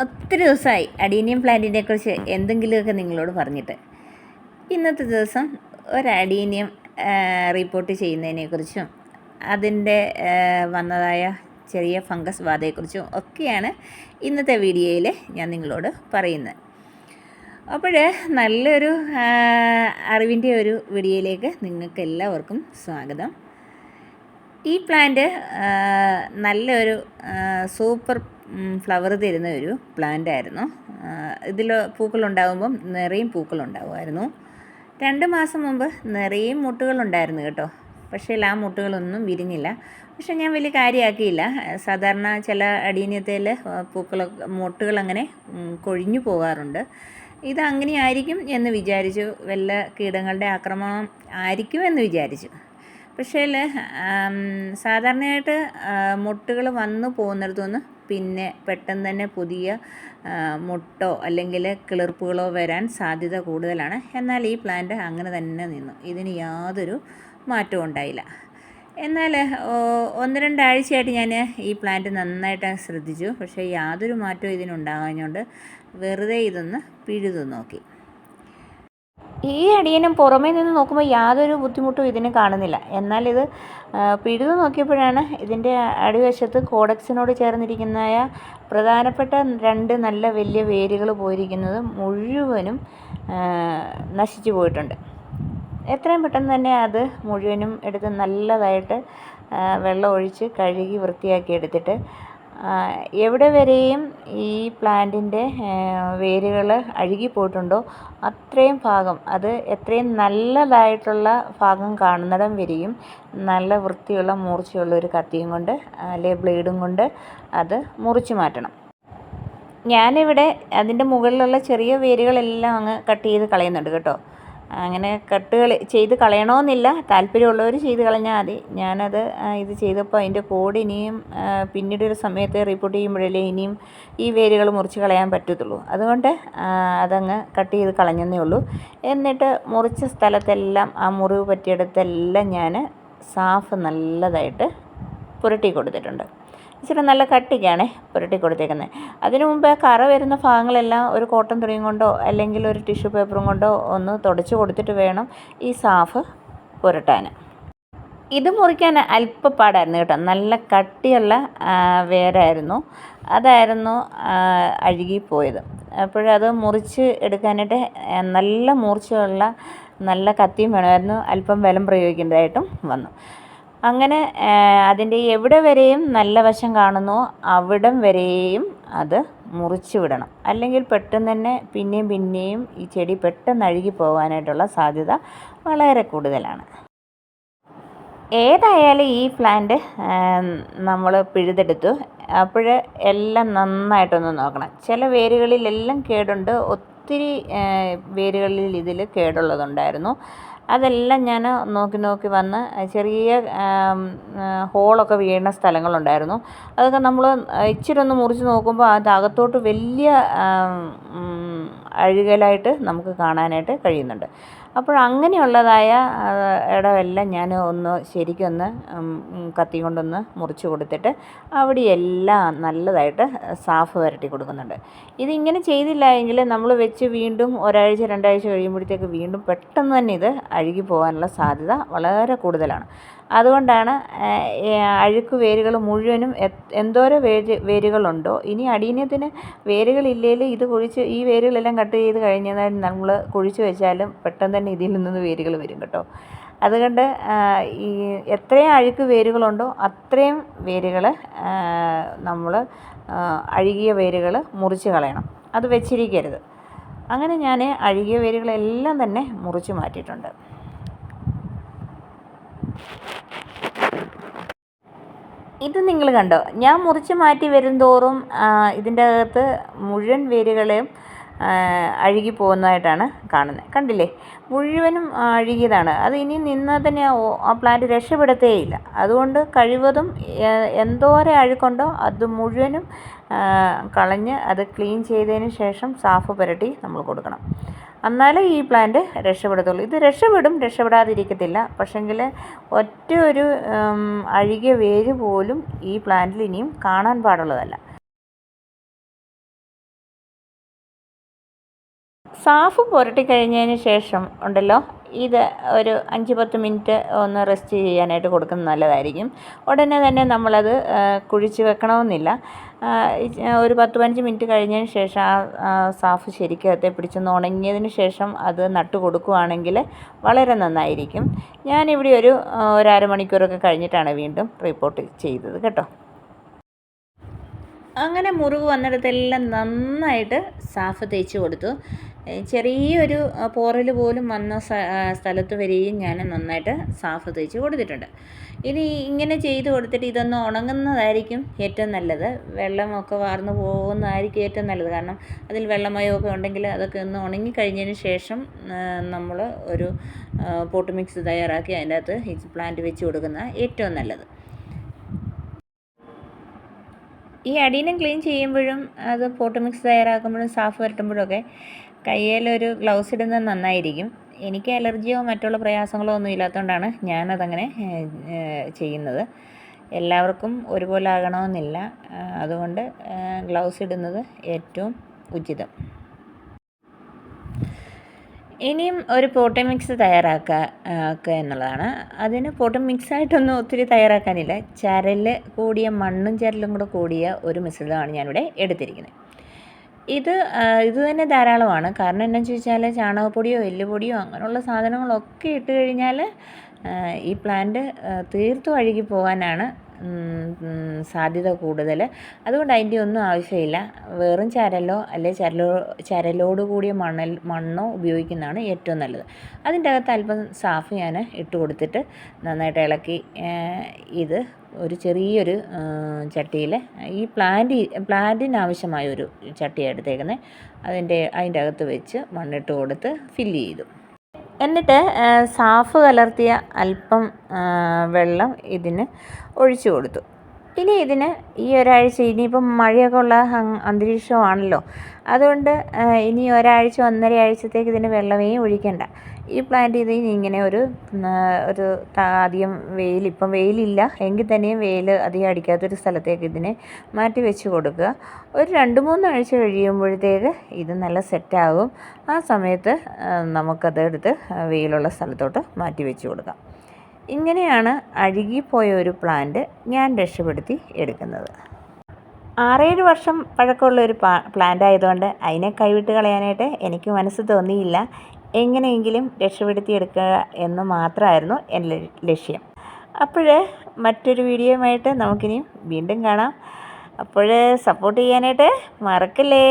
ഒത്തിരി ദിവസമായി അഡീനിയം പ്ലാന്റിനെ കുറിച്ച് എന്തെങ്കിലുമൊക്കെ നിങ്ങളോട് പറഞ്ഞിട്ട്. ഇന്നത്തെ ദിവസം ഒരു അഡീനിയം റിപ്പോർട്ട് ചെയ്യുന്നതിനെക്കുറിച്ചും അതിന്റെ വന്നതായ ചെറിയ ഫംഗസ് ബാധയെക്കുറിച്ചും ഒക്കെയാണ് ഇന്നത്തെ വീഡിയോയിൽ ഞാൻ നിങ്ങളോട് പറയുന്നത്. അപ്പോൾ നല്ലൊരു അറിവിന്റെ ഒരു വീഡിയോയിലേക്ക് നിങ്ങൾക്ക് എല്ലാവർക്കും സ്വാഗതം. ഈ പ്ലാന്റ് നല്ലൊരു സൂപ്പർ ഫ്ലവർ തരുന്ന ഒരു പ്ലാന്റ് ആയിരുന്നു. ഇതിൽ പൂക്കളുണ്ടാകുമ്പം നിറയും പൂക്കളുണ്ടാകുമായിരുന്നു രണ്ട് മാസം മുമ്പ് നിറയും മുട്ടുകളുണ്ടായിരുന്നു കേട്ടോ. പക്ഷേ ആ മുട്ടുകളൊന്നും വിരിഞ്ഞില്ല. പക്ഷേ ഞാൻ വലിയ കാര്യമാക്കിയില്ല. സാധാരണ ചില അടീനത്തിൽ പൂക്കളൊക്കെ മുട്ടുകൾ അങ്ങനെ കൊഴിഞ്ഞു പോകാറുണ്ട്. ഇത് അങ്ങനെ ആയിരിക്കും എന്ന് വിചാരിച്ചു. വല്ല കീടങ്ങളുടെ ആക്രമണം ആയിരിക്കും എന്ന് വിചാരിച്ചു. പക്ഷേ സാധാരണയായിട്ട് മുട്ടുകൾ വന്നു പോകുന്നിടത്തുനിന്ന് പിന്നെ പെട്ടെന്ന് തന്നെ പുതിയ മുട്ടോ അല്ലെങ്കിൽ കിളിർപ്പുകളോ വരാൻ സാധ്യത കൂടുതലാണ്. എന്നാൽ ഈ പ്ലാന്റ് അങ്ങനെ തന്നെ നിന്നു. ഇതിന് യാതൊരു മാറ്റവും ഉണ്ടായില്ല. എന്നാൽ ഒന്ന് രണ്ടാഴ്ചയായിട്ട് ഞാൻ ഈ പ്ലാന്റ് നന്നായിട്ട് ശ്രദ്ധിച്ചു. പക്ഷേ യാതൊരു മാറ്റവും ഇതിനുണ്ടാകാഞ്ഞുകൊണ്ട് വെറുതെ ഇതൊന്ന് പിഴുതു നോക്കി. ഈ അടിയനും പുറമേ നിന്ന് നോക്കുമ്പോൾ യാതൊരു ബുദ്ധിമുട്ടും ഇതിന് കാണുന്നില്ല. എന്നാൽ ഇത് പിഴുതു നോക്കിയപ്പോഴാണ് ഇതിന്റെ അടിവശത്ത് കോഡക്സിനോട് ചേർന്നിരിക്കുന്ന പ്രധാനപ്പെട്ട രണ്ട് നല്ല വലിയ വേരുകൾ പോയിരിക്കുന്നത് മുഴുവനും നശിച്ചു പോയിട്ടുണ്ട്. എത്രയും പെട്ടെന്ന് തന്നെ അത് മുഴുവനും എടുത്ത് നല്ലതായിട്ട് വെള്ളം ഒഴിച്ച് കഴുകി വൃത്തിയാക്കി എടുത്തിട്ട് എവിടെ വരെയും ഈ പ്ലാന്റിന്റെ വേരുകൾ അഴുകിപ്പോയിട്ടുണ്ടോ അത്രയും ഭാഗം അത് എത്രയും നല്ലതായിട്ടുള്ള ഭാഗം കാണുന്നിടം വരെയും നല്ല വൃത്തിയുള്ള മൂർച്ചയുള്ള ഒരു കത്തിയും കൊണ്ട് അല്ലെങ്കിൽ ബ്ലേഡും കൊണ്ട് അത് മുറിച്ചു മാറ്റണം. ഞാനിവിടെ അതിന്റെ മുകളിലുള്ള ചെറിയ വേരുകളെല്ലാം അങ്ങ് കട്ട് ചെയ്ത് കളയുന്നുണ്ട് കേട്ടോ. അങ്ങനെ കട്ടുകൾ ചെയ്ത് കളയണമെന്നില്ല താല്പര്യമുള്ളവർ ചെയ്ത് കളഞ്ഞാൽ മതി. ഞാനത് ഇത് ചെയ്തപ്പോൾ അതിന്റെ കോഡ് ഇനിയും പിന്നീട് ഒരു സമയത്ത് റിപ്പോർട്ട് ചെയ്യുമ്പോഴല്ലേ ഇനിയും ഈ വേരുകൾ മുറിച്ച് കളയാൻ പറ്റത്തുള്ളൂ. അതുകൊണ്ട് അതങ്ങ് കട്ട് ചെയ്ത് കളഞ്ഞെന്നേ ഉള്ളൂ. എന്നിട്ട് മുറിച്ച സ്ഥലത്തെല്ലാം ആ മുറിവ് പറ്റിയിടത്തെല്ലാം ഞാൻ സാഫ് നല്ലതായിട്ട് പുരട്ടി കൊടുത്തിട്ടുണ്ട്. ഇച്ചിരി നല്ല കട്ടിക്കാണ് പുരട്ടി കൊടുത്തേക്കുന്നത് അതിനു മുമ്പ് കറ വരുന്ന ഭാഗങ്ങളെല്ലാം ഒരു കോട്ടൺ തുണിയും കൊണ്ടോ അല്ലെങ്കിൽ ഒരു ടിഷ്യൂ പേപ്പറും കൊണ്ടോ ഒന്ന് തുടച്ച് കൊടുത്തിട്ട് വേണം ഈ സാഫ് പുരട്ടാൻ. ഇത് മുറിക്കാൻ അല്പപ്പാടായിരുന്നു കേട്ടോ. നല്ല കട്ടിയുള്ള വേരായിരുന്നു. അതായിരുന്നു അഴുകിപ്പോയത്. അപ്പോഴത് മുറിച്ച് എടുക്കാനായിട്ട് നല്ല മൂർച്ചയുള്ള നല്ല കത്തിയും വേണമായിരുന്നു. അല്പം ബലം പ്രയോഗിക്കേണ്ടതായിട്ടും വന്നു. അങ്ങനെ അതിന്റെ എവിടെ വരെയും നല്ല വശം കാണുന്നോ അവിടം വരെയും അത് മുറിച്ച് വിടണം. അല്ലെങ്കിൽ പെട്ടെന്ന് തന്നെ പിന്നെയും പിന്നെയും ഈ ചെടി പെട്ടെന്ന് അഴുകി പോകാനായിട്ടുള്ള സാധ്യത വളരെ കൂടുതലാണ്. ഏതായാലും ഈ പ്ലാന്റ് നമ്മൾ പിഴുതെടുത്തു. അപ്പോൾ എല്ലാം നന്നായിട്ടൊന്ന് നോക്കണം. ചില വേരുകളിലെല്ലാം കേടുണ്ട് ഒത്തിരി വേരുകളിൽ ഇതിൽ കേടുള്ളതുണ്ടായിരുന്നു. അതെല്ലാം ഞാൻ നോക്കി നോക്കി വന്ന് ചെറിയ ഹോളൊക്കെ വീഴുന്ന സ്ഥലങ്ങളുണ്ടായിരുന്നു. അതൊക്കെ നമ്മൾ ഇച്ചിരി ഒന്ന് മുറിച്ച് നോക്കുമ്പോൾ അകത്തോട്ട് വലിയ അഴുകലായിട്ട് നമുക്ക് കാണാനായിട്ട് കഴിയുന്നുണ്ട്. അപ്പോൾ അങ്ങനെയുള്ളതായ ഇടമെല്ലാം ഞാൻ ഒന്ന് ശരിക്കൊന്ന് കത്തി കൊണ്ടൊന്ന് മുറിച്ച് കൊടുത്തിട്ട് അവിടെ എല്ലാം നല്ലതായിട്ട് സാഫ് വരട്ടി കൊടുക്കുന്നുണ്ട്. ഇതിങ്ങനെ ചെയ്തില്ല എങ്കിൽ നമ്മൾ വെച്ച് വീണ്ടും ഒരാഴ്ച രണ്ടാഴ്ച കഴിയുമ്പോഴത്തേക്ക് വീണ്ടും പെട്ടെന്ന് തന്നെ ഇത് അഴുകി പോകാനുള്ള സാധ്യത വളരെ കൂടുതലാണ്. അതുകൊണ്ടാണ് അഴുക്ക് വേരുകൾ മുഴുവനും എന്തോരം വേര് വേരുകളുണ്ടോ? ഇനി അടിയനത്തിന് വേരുകളില്ലെങ്കിൽ ഇത് കുഴിച്ച് ഈ വേരുകളെല്ലാം കട്ട് ചെയ്ത് കഴിഞ്ഞാൽ നമ്മൾ കുഴിച്ച് വെച്ചാലും പെട്ടെന്ന് തന്നെ ഇതിൽ നിന്ന് വേരുകൾ വരും കേട്ടോ. അതുകൊണ്ട് ഈ എത്രയും അഴുക്ക് വേരുകളുണ്ടോ അത്രയും വേരുകൾ നമ്മൾ അഴുകിയ വേരുകൾ മുറിച്ച് കളയണം. അത് വെച്ചിരിക്കരുത്. അങ്ങനെ ഞാൻ അഴുകിയ വേരുകളെല്ലാം തന്നെ മുറിച്ച് മാറ്റിയിട്ടുണ്ട്. ഇത് നിങ്ങൾ കണ്ടോ? ഞാൻ മുറിച്ച് മാറ്റി വരുംതോറും ഇതിന്റെ അകത്ത് മുഴുവൻ വേരുകളെയും അഴുകി പോകുന്നതായിട്ടാണ് കാണുന്നത് കണ്ടില്ലേ? മുഴുവനും അഴുകിയതാണ്. അത് ഇനി നിന്നാൽ തന്നെ ആ പ്ലാന്റ് രക്ഷപ്പെടുത്തേയില്ല. അതുകൊണ്ട് കഴിവതും എന്തോരം അഴുക്കുണ്ടോ അത് മുഴുവനും കളഞ്ഞ് അത് ക്ലീൻ ചെയ്തതിന് ശേഷം സാഫ് പുരട്ടി നമ്മൾ കൊടുക്കണം. എന്നാലേ ഈ പ്ലാന്റ് രക്ഷപ്പെടത്തുള്ളൂ. ഇത് രക്ഷപ്പെടും രക്ഷപ്പെടാതിരിക്കത്തില്ല. പക്ഷെങ്കിൽ ഒറ്റ ഒരു അഴുകിയ വേര് പോലും ഈ പ്ലാന്റിൽ ഇനിയും കാണാൻ പാടുള്ളതല്ല. സാഫ് പുരട്ടിക്കഴിഞ്ഞതിന് ശേഷം ഉണ്ടല്ലോ ഇത് ഒരു അഞ്ച് പത്ത് മിനിറ്റ് ഒന്ന് റെസ്റ്റ് ചെയ്യാനായിട്ട് കൊടുക്കുന്നത് നല്ലതായിരിക്കും. ഉടനെ തന്നെ നമ്മളത് കുഴിച്ച് വെക്കണമെന്നില്ല. ഒരു പത്ത് പതിനഞ്ച് മിനിറ്റ് കഴിഞ്ഞതിന് ശേഷം ആ സാഫ് സാഫ് ശരിക്കകത്തെ പിടിച്ചൊന്ന് ഉണങ്ങിയതിന് ശേഷം അത് നട്ട് കൊടുക്കുകയാണെങ്കിൽ വളരെ നന്നായിരിക്കും. ഞാനിവിടെ ഒരു ഒരു അരമണിക്കൂറൊക്കെ കഴിഞ്ഞിട്ടാണ് വീണ്ടും റിപ്പോർട്ട് ചെയ്തത് കേട്ടോ. അങ്ങനെ മുറിവ് വന്നിടത്തെല്ലാം നന്നായിട്ട് സാഫ് തേച്ച് കൊടുത്തു. ചെറിയൊരു പോറൽ പോലും വന്ന സ്ഥലത്ത് വരെയും ഞാൻ നന്നായിട്ട് സാഫ് തേച്ച് കൊടുത്തിട്ടുണ്ട്. ഇനി ഇങ്ങനെ ചെയ്ത് കൊടുത്തിട്ട് ഇതൊന്ന് ഉണങ്ങുന്നതായിരിക്കും ഏറ്റവും നല്ലത്. വെള്ളമൊക്കെ വാർന്നു പോകുന്നതായിരിക്കും ഏറ്റവും നല്ലത്. കാരണം അതിൽ വെള്ളമയമൊക്കെ ഉണ്ടെങ്കിൽ അതൊക്കെ ഒന്ന് ഉണങ്ങിക്കഴിഞ്ഞതിന് ശേഷം നമ്മൾ ഒരു പോട്ട് മിക്സ് തയ്യാറാക്കി അതിന്റെ അകത്ത് പ്ലാന്റ് വെച്ച് കൊടുക്കുന്ന ഏറ്റവും നല്ലത്. ഈ അടീനം ക്ലീൻ ചെയ്യുമ്പോഴും അത് പോട്ട് മിക്സ് തയ്യാറാക്കുമ്പോഴും സാഫ് വരട്ടുമ്പോഴും ഒക്കെ കയ്യിലൊരു ഗ്ലൗസ് ഇടുന്നത് നന്നായിരിക്കും. എനിക്ക് അലർജിയോ മറ്റുള്ള പ്രയാസങ്ങളോ ഒന്നും ഇല്ലാത്തതുകൊണ്ടാണ് ഞാനതങ്ങനെ ചെയ്യുന്നത്. എല്ലാവർക്കും ഒരുപോലെ ആകണമെന്നില്ല. അതുകൊണ്ട് ഗ്ലൗസ് ഇടുന്നത് ഏറ്റവും ഉചിതം. ഇനിയും ഒരു പോട്ടി മിക്സ് തയ്യാറാക്കുക എന്നുള്ളതാണ്. അതിന് പോട്ടി മിക്സായിട്ടൊന്നും ഒത്തിരി തയ്യാറാക്കാനില്ല. ചരൽ കൂടിയ മണ്ണും ചരലും കൂടെ കൂടിയ ഒരു മിശ്രിതമാണ് ഞാനിവിടെ എടുത്തിരിക്കുന്നത്. ഇത് ഇത് തന്നെ ധാരാളമാണ്. കാരണം എന്നു ചോദിച്ചാൽ ചാണകപ്പൊടിയോ എല്ലുപൊടിയോ അങ്ങനെയുള്ള സാധനങ്ങളൊക്കെ ഇട്ട് കഴിഞ്ഞാൽ ഈ പ്ലാന്റ് തീർത്തും അഴുകി പോകാനാണ് സാധ്യത കൂടുതൽ. അതുകൊണ്ട് അതിന്റെ ഒന്നും ആവശ്യമില്ല. വെറും ചരലോ അല്ലെ ചരലോ ചരലോട് കൂടിയ മണൽ മണ്ണോ ഉപയോഗിക്കുന്നതാണ് ഏറ്റവും നല്ലത്. അതിന്റെ അകത്ത് അല്പം സാഫ് ഞാൻ ഇട്ട് കൊടുത്തിട്ട് നന്നായിട്ട് ഇളക്കി ഇത് ഒരു ചെറിയൊരു ചട്ടിയിൽ ഈ പ്ലാന്റ് പ്ലാന്റിന് ആവശ്യമായ ഒരു ചട്ടിയാണ് എടുത്തേക്കുന്നത്. അതിന്റെ അതിന്റെ അകത്ത് വെച്ച് മണ്ണിട്ട് കൊടുത്ത് ഫില്ല് ചെയ്തു. എന്നിട്ട് സാഫ് കലർത്തിയ അല്പം വെള്ളം ഇതിന് ഒഴിച്ചു കൊടുത്തു. ഇനി ഇതിന് ഈ ഒരാഴ്ച ഇനിയിപ്പം മഴയൊക്കെ ഉള്ള അന്തരീക്ഷമാണല്ലോ. അതുകൊണ്ട് ഇനി ഒരാഴ്ച ഒന്നര ആഴ്ചത്തേക്ക് ഇതിന് വെള്ളമേ ഒഴിക്കണ്ട. ഈ പ്ലാന്റ് ഇത് ഇങ്ങനെ ഒരു ഒരു അധികം വെയിൽ ഇപ്പം വെയിലില്ല എങ്കിൽ തന്നെയും വെയിൽ അധികം അടിക്കാത്തൊരു സ്ഥലത്തേക്ക് ഇതിനെ മാറ്റി വെച്ച് കൊടുക്കുക. ഒരു രണ്ട് മൂന്നാഴ്ച കഴിയുമ്പോഴത്തേക്ക് ഇത് നല്ല സെറ്റാകും ആ സമയത്ത് നമുക്കത് എടുത്ത് വെയിലുള്ള സ്ഥലത്തോട്ട് മാറ്റി വെച്ച് കൊടുക്കാം. ഇങ്ങനെയാണ് അഴുകിപ്പോയ ഒരു പ്ലാന്റ് ഞാൻ രക്ഷപ്പെടുത്തി എടുക്കുന്നത്. ആറേഴ് വർഷം പഴക്കമുള്ള ഒരു പ്ലാന്റ് ആയതുകൊണ്ട് അതിനെ കൈവിട്ട് കളയാനായിട്ട് എനിക്ക് മനസ്സ് തോന്നിയില്ല. എങ്ങനെയെങ്കിലും രക്ഷപ്പെടുത്തിയെടുക്കുക എന്ന് മാത്രമായിരുന്നു എന്റെ ലക്ഷ്യം. അപ്പോൾ മറ്റൊരു വീഡിയോയുമായിട്ട് നമുക്കിനിയും വീണ്ടും കാണാം. അപ്പോൾ സപ്പോർട്ട് ചെയ്യാനായിട്ട് മറക്കല്ലേ?